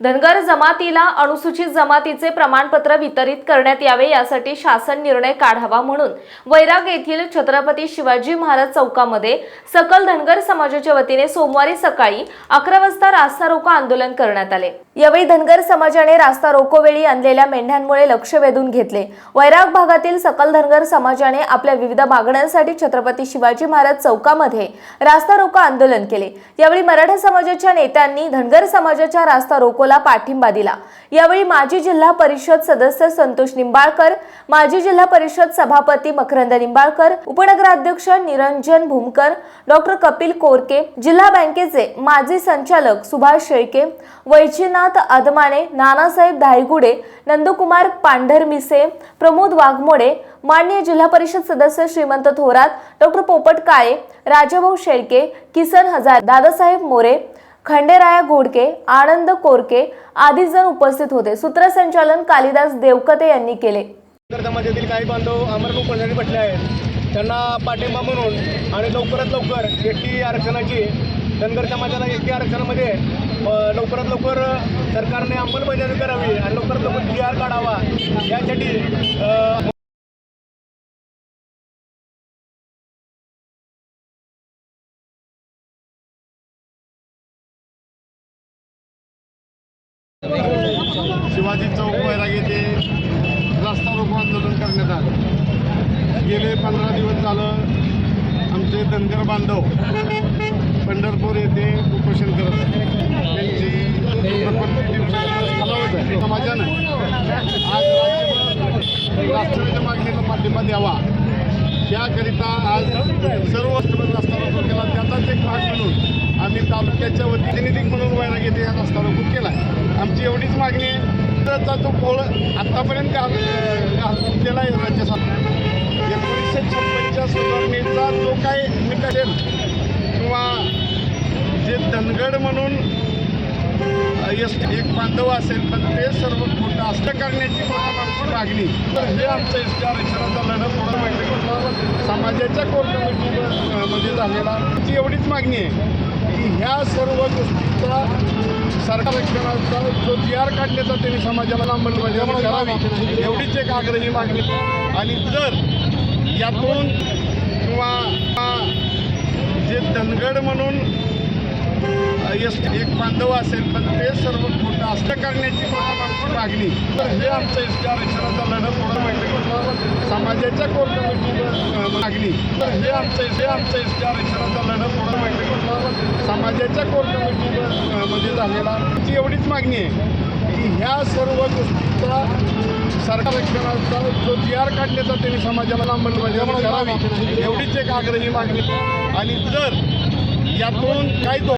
धनगर जमातीला अनुसूचित जमातीचे प्रमाणपत्र वितरित करण्यात यावे यासाठी शासन निर्णय काढावा म्हणून वैराग येथील छत्रपती शिवाजी महाराज चौकामध्ये सकल धनगर समाजाच्या वतीने सोमवारी सकाळी अकरा वाजता रास्ता रोको आंदोलन करण्यात आले. यावेळी धनगर समाजाने रास्ता रोकोवेळी आणलेल्या मेंढ्यांमुळे लक्ष वेधून घेतले. वैराग भागातील सकल धनगर समाजाने आपल्या विविध मागण्यांसाठी छत्रपती शिवाजी महाराज चौकामध्ये रास्ता रोको आंदोलन केले. यावेळी मराठा समाजाच्या नेत्यांनी धनगर समाजाच्या रास्ता रोको रोकोला पाठिंबा दिला. यावेळी माजी जिल्हा परिषद सदस्य संतोष निंबाळकर माजी जिल्हा परिषद सभापती मकरंद निंबाळकर उपनगराध्यक्ष निरंजन भूमकर डॉक्टर कपिल कोरके जिल्हा बँकेचे माजी संचालक सुभाष शेळके वैजीनाथ अदमाने नानासाहेब धायगुडे नंदकुमार पांढरमिसे प्रमोद वाघमोडे मान्य जिल्हा परिषद सदस्य श्रीमंत थोरात डॉक्टर पोपट काळे राजाभाऊ शेळके किसन हजार दादासाहेब मोरे खंडेराया घोडके आनंद कोरके आदी जण उपस्थित होते. सूत्रसंचालन कालिदास देवकते यांनी केले. समाजातील काही बांधव अमरपूर पडण्यासाठी बसले आहेत. त्यांना पाठिंबा म्हणून आणि लवकरात लवकर एस आरक्षणाची धनगर समाजाला एस आरक्षणामध्ये लवकरात लवकर सरकारने अंमलबजावणी करावी आणि लवकरात लवकर जी आर काढावा यासाठी शिवाजी चौक वैराग येथे रस्ता रोको आंदोलन करण्यात आलं. गेले पंधरा दिवस झालं आमचे धनगर बांधव पंढरपूर येथे उपोषण करत त्यांची प्रकृती आहे. समाजानं आज राज्यभर राष्ट्रवादीच्या मागणीला पाठिंबा द्यावा. त्याकरिता आज सर्व रस्ता रोको केला. त्याचाच एक भाग म्हणून आम्ही तालुक्याच्या वतीने म्हणून वैराग येथे हा रस्ता रोको केला आमची एवढीच मागणी आहे. त्याचा जो पोळ आत्तापर्यंत घालून घाललेला आहे राज्य सरकार. एकोणीसशे छप्पनच्या सुधारणेचा जो काही निकष किंवा जे धनगड म्हणून एस एक बांधव असेल पण ते सर्व खोटं असं करण्याची प्रथम आमची मागणी. तर हे आमचं एस टी आरक्षणाचा लढा पुढं मागणी समाजाच्या कोर कमिटीमध्ये झालेला. ती एवढीच मागणी आहे. की ह्या सर्व गोष्टीचा सरकार रक्षणाचा जो जी आर काढण्याचा त्यांनी समाजाला अंमलबजावणी करावी एवढीच एक आग्रही मागणी आणि जर यातून किंवा जे धनगड म्हणून एस एक बांधव असेल पण ते सर्व खोटं असं करण्याची आमची मागणी. तर हे आमचं एस टी आरक्षणाचा लढा पुढं बैठकीत समाजाच्या कोणत्या मागणी. तर हे आमचं हे आमचं एस टी आरक्षणाचा लढा पुढं समाजाच्या कोर कमिटीमध्ये झालेला ती एवढीच मागणी आहे की ह्या सर्व गोष्टीचा सरकार आरक्षणाचा जो जी आर काढण्याचा त्यांनी समाजाला अंमलबजावणी करावी एवढीच एक आग्रही मागणी आणि जर यातून काही धो